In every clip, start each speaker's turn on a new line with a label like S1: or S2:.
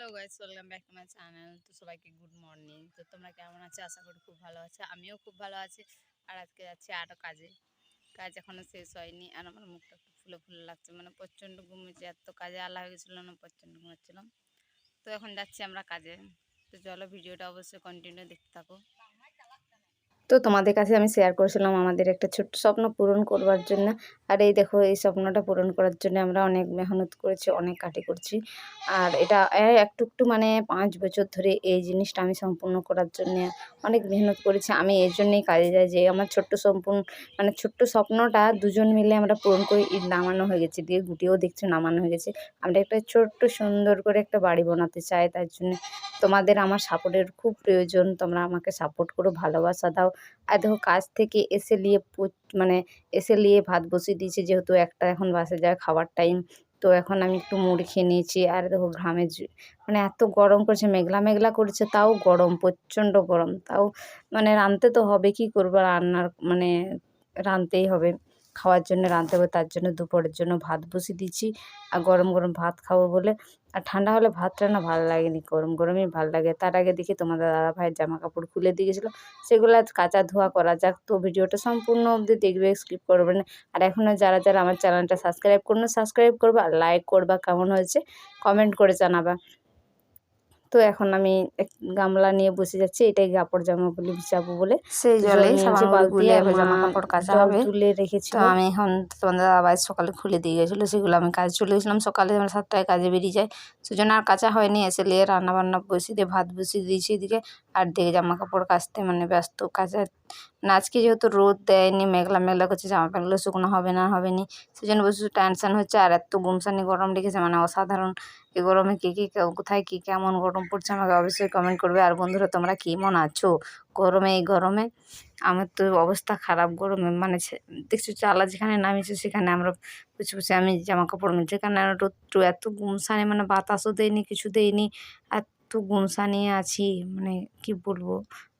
S1: Hello welcome back to my channel তো সবাইকে good morning তো তোমরা কেমন আছো? আশা করি খুব ভালো আছো। আমিও খুব ভালো আছি। আর আজকে যাচ্ছি আরও কাজে। কাজ এখনও শেষ হয়নি। আর আমার মুখটা একটু ফুলে ফুলে লাগছে। মানে প্রচণ্ড এত কাজে আলা হয়ে গেছিল না, প্রচণ্ড ঘুমাচ্ছিলাম তো এখন যাচ্ছি আমরা কাজে। তো চলো ভিডিওটা অবশ্যই কন্টিনিউ দেখতে থাকো। তো তোমাদের কাছে আমি শেয়ার করেছিলাম আমাদের একটা ছোট্ট স্বপ্ন পূরণ করবার জন্য। আর এই দেখো, এই স্বপ্নটা পূরণ করার জন্য আমরা অনেক মেহনত করেছি, অনেক কাটি করছি। আর এটা একটু একটু মানে পাঁচ বছর ধরে এই জিনিসটা আমি সম্পূর্ণ করার জন্য অনেক মেহনত করেছি। আমি এর জন্যেই কাজে যাই যে আমার ছোট্ট সম্পূর্ণ মানে ছোট্ট স্বপ্নটা দুজন মিলে আমরা পূরণ করে ইট নামানো হয়ে গেছে। দিয়ে গুটিও দেখছি নামানো হয়ে গেছে। আমরা একটা ছোট্ট সুন্দর করে একটা বাড়ি বানাতে চাই, তার জন্য তোমাদের আমার সাপোর্টের খুব প্রয়োজন। তোমরা আমাকে সাপোর্ট করো, ভালোবাসা দাও। আর দেখো, কাজ থেকে এসে নিয়ে মানে এসে নিয়ে ভাত বসিয়ে দিয়েছে, যেহেতু একটা এখন বাসে যায় খাবার টাইম তো এখন আমি একটু মুড়ি খেয়ে নিয়েছি। আর দেখো ঘামে মানে এত গরম করছে, মেঘলা মেঘলা করছে, তাও গরম, প্রচণ্ড গরম। তাও মানে রাঁধতে তো হবে, কি করব? রান্নার মানে রাঁধতেই হবে। খাওয়ার জন্য রাঁধতে হবে, তার জন্য দুপুরের জন্য ভাত বসিয়ে দিচ্ছি আর গরম গরম ভাত খাব বলে। আর ঠান্ডা হলে ভাতটা না ভালো লাগেনি, গরম গরমই ভালো লাগে। তার আগে দেখি তোমাদের দাদা ভাইয়ের জামা কাপড় খুলে দিয়ে গেছিল। সেগুলো আজ কাচা ধোয়া করা যাক। তো ভিডিওটা সম্পূর্ণ অবধি দেখবে, স্কিপ করবে না। আর এখনও যারা যারা আমার চ্যানেলটা সাবস্ক্রাইব করুন, সাবস্ক্রাইব করবে। লাইক করবা কেমন হয়েছে, কমেন্ট করে জানাবা। তো এখন আমি এক গামলা নিয়ে বসে যাচ্ছি এটাই কাপড় জামা বলে বিছাবো বলে।
S2: সেই
S1: জলে
S2: জামা কাপড় কাচা হবে।
S1: তুলে রেখেছি
S2: তো আমি এখন তোমাদের আবার সকালে খুলে দিয়ে গেছিল সেগুলো আমি কাজ চলে গেছিলাম। সকালে আমরা সাতটায় কাজে বেরিয়ে যায় সেজন্য আর কাঁচা হয়নি এসে নিয়ে রান্না বান্না বসিয়ে দিয়ে ভাত বসিয়ে দিয়েছি এদিকে। আর দিকে জামা কাপড় কাচতে মানে ব্যস্ত না, আজকে যেহেতু রোদ দেয়নি, মেঘলা মেঘলা করছে, জামা প্যান্টগুলো শুকনো হবে না, হবে নি। সেই জন্য বসে টেনশান হচ্ছে, আর এত গুমসানি গরম রেখেছে মানে অসাধারণ। এই গরমে কী কে কোথায় কী কেমন গরম পড়ছে আমাকে অবশ্যই কমেন্ট করবে। আর বন্ধুরা, তোমরা কেমন আছো? গরমে, এই গরমে? আমার তো অবস্থা খারাপ গরমে মানে দেখছ চালা যেখানে নামিয়েছে সেখানে আমরা বসে বসে আমি জামা কাপড় মেলছি যেখানে রোদ্রু এত গুমসানি মানে বাতাসও দেয়নি, কিছু দেয়নি। এত নিয়ে আছি মানে কি বলব,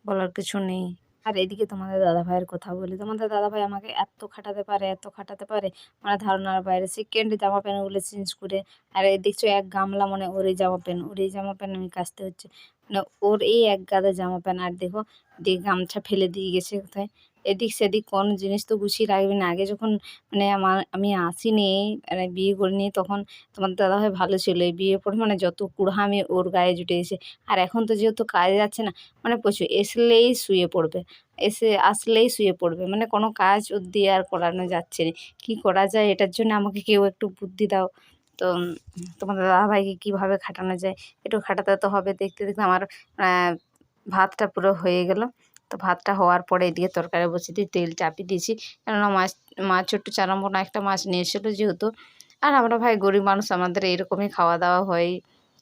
S2: বলার কিছু নেই। আর এদিকে তোমাদের দাদা ভাইয়ের কথা বলি। তোমাদের দাদা ভাই আমাকে এত খাটাতে পারে, এত খাটাতে পারে মানে ধারণার বাইরে। সেকেন্ড জামা প্যান্টগুলো চেঞ্জ করে, আর এই দেখছ এক গামলা মানে ওর এই জামা প্যান্ট ওর এই জামা প্যান্ট আমি কাচতে হচ্ছে। মানে ওর এই এক গাদা জামা প্যান্ট, আর দেখো দিয়ে গামছা ফেলে দিয়ে গেছে কোথায়? এদিক সেদিক কোন জিনিস তো গুছিয়ে রাখবে না। আগে যখন মানে আমার আমি আসিনি মানে বিয়ে করিনি তখন তোমার দাদাভাই ভালো ছিল। এই বিয়ে পরে মানে যত কুড়া কুড়হামি ওর গায়ে জুটেছে আর এখন তো যেহেতু কাজে যাচ্ছে না মানে প্রচুর এসলেই শুয়ে পড়বে। এসে আসলেই শুয়ে পড়বে। মানে কোনো কাজ ওর দিয়ে আর করানো যাচ্ছে না। কী করা যায় এটার জন্য আমাকে কেউ একটু বুদ্ধি দাও। তো উম, তোমাদের দাদাভাইকে কীভাবে খাটানো যায়? একটু খাটাতে তো হবে। দেখতে দেখতে আমার ভাতটা পুরো হয়ে গেল। তো ভাতটা হওয়ার পরে এদিকে তরকারি বসিয়ে দিয়ে তেল চাপিয়ে দিয়েছি। কেননা মাছ মাছ ছোট্ট চারামোনা একটা মাছ নিয়ে এসেছিল যেহেতু। আর আমরা ভাই গরিব মানুষ, আমাদের এরকমই খাওয়া দাওয়া হয়।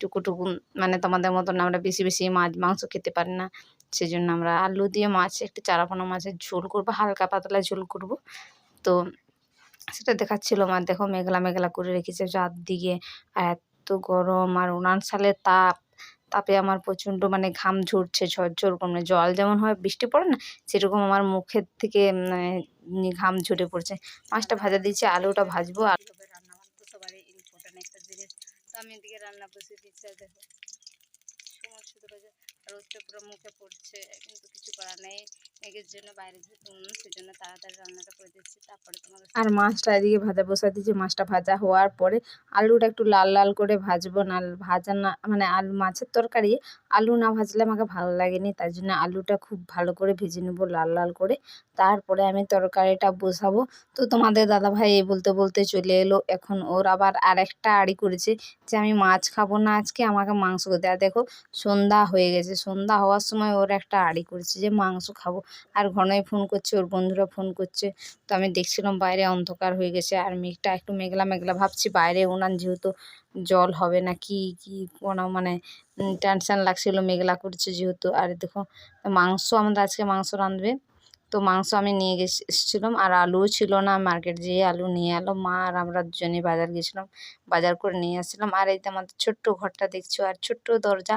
S2: টুকু টুকু মানে তোমাদের মতন আমরা বেশি বেশি মাছ, মাংস খেতে পারি না। সেজন্য আমরা আলু দিয়ে মাছ, একটু চারাপোনা মাছের ঝোল করব, হালকা পাতলা ঝোল করব। তো সেটা দেখাচ্ছিল মা, দেখো মেঘলা মেঘলা করে রেখেছে চারদিকে। আর এত গরম, আর উনান সালে তাপ। তাপে আমার প্রচণ্ড মানে ঘাম ঝরছে, ঝরঝর মানে জল যেমন হয়, বৃষ্টি পড়ে না, সেরকম আমার মুখের থেকে মানে ঘাম ঝরে পড়ছে। মাছটা ভাজা দিয়েছি, আলুটা ভাজবো আলু রান্না আমি এদিকে রান্না দিচ্ছি রোদটা পুরো মুখে পড়ছে, কিন্তু কিছু করার নেই। জন্য বাইরে সেজন্য তাড়াতাড়ি রান্নাটা করে দিচ্ছি। তারপরে তোমার আর মাছটা এদিকে ভাজা বসা দিয়েছি মাছটা ভাজা হওয়ার পরে আলুটা একটু লাল লাল করে ভাজবো না, ভাজা না মানে আলু, মাছের তরকারি আলু না ভাজলে আমাকে ভালো লাগেনি। তার জন্য আলুটা খুব ভালো করে ভেজে নেব লাল লাল করে। তারপরে আমি তরকারিটা বসাবো। তো তোমাদের দাদাভাই এই বলতে বলতে চলে এলো। এখন ওর আবার আরেকটা আড়ি করেছে যে আমি মাছ খাব না আজকে, আমাকে মাংস আর দেখো সন্ধ্যা হয়ে গেছে। সন্ধ্যা হওয়ার সময় ওর একটা আড়ি করেছে যে মাংস খাব। আর ঘনই ফোন করছে, ওর বন্ধুরা ফোন করছে। তো আমি দেখছিলাম বাইরে অন্ধকার হয়ে গেছে আর মেঘটা একটু মেঘলা মেঘলা ভাবছি, বাইরে ওনার যেহেতু জল হবে না, কি কি কোনো মানে টেনশন লাগছিল, মেঘলা করছে যেহেতু। আর দেখো, মাংস আমাদের আজকে মাংস রাঁধবে। তো মাংস আমি নিয়ে গেছি এসেছিলাম আর আলুও ছিল না মার্কেট যেয়ে আলু নিয়ে এলো মা আর আমরা দুজনে বাজার গেছিলাম, বাজার করে নিয়ে আসছিলাম। আর এই তো আমাদের ছোট্ট ঘরটা দেখছ, আর ছোট্ট দরজা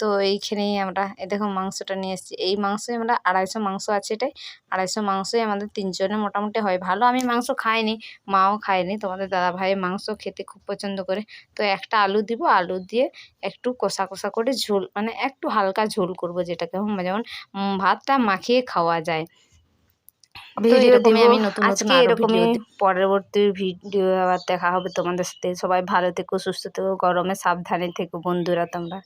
S2: তো এইখানেই আমরা এই দেখো মাংসটা নিয়ে এসেছি। এই মাংসই আমরা আড়াইশো মাংস আছে এটাই। আড়াইশো মাংসই আমাদের তিনজনে মোটামুটি হয়। ভালো আমি মাংস খাইনি মাও খায়নি। তোমাদের দাদা ভাই মাংস খেতে খুব পছন্দ করে। তো একটা আলু দিব আলু দিয়ে একটু কষা কষা করে ঝোল মানে একটু হালকা ঝোল করব যেটাকে যেমন ভাতটা মাখিয়ে খাওয়া যায়।
S3: ভিডিও দিব আজকে এরকমই
S2: পরবর্তী ভিডিও আবার দেখা হবে তোমাদের সাথে। সবাই ভালো থেকো সুস্থ থেকো গরমে সাবধানে থেকো বন্ধুরা তোমরা।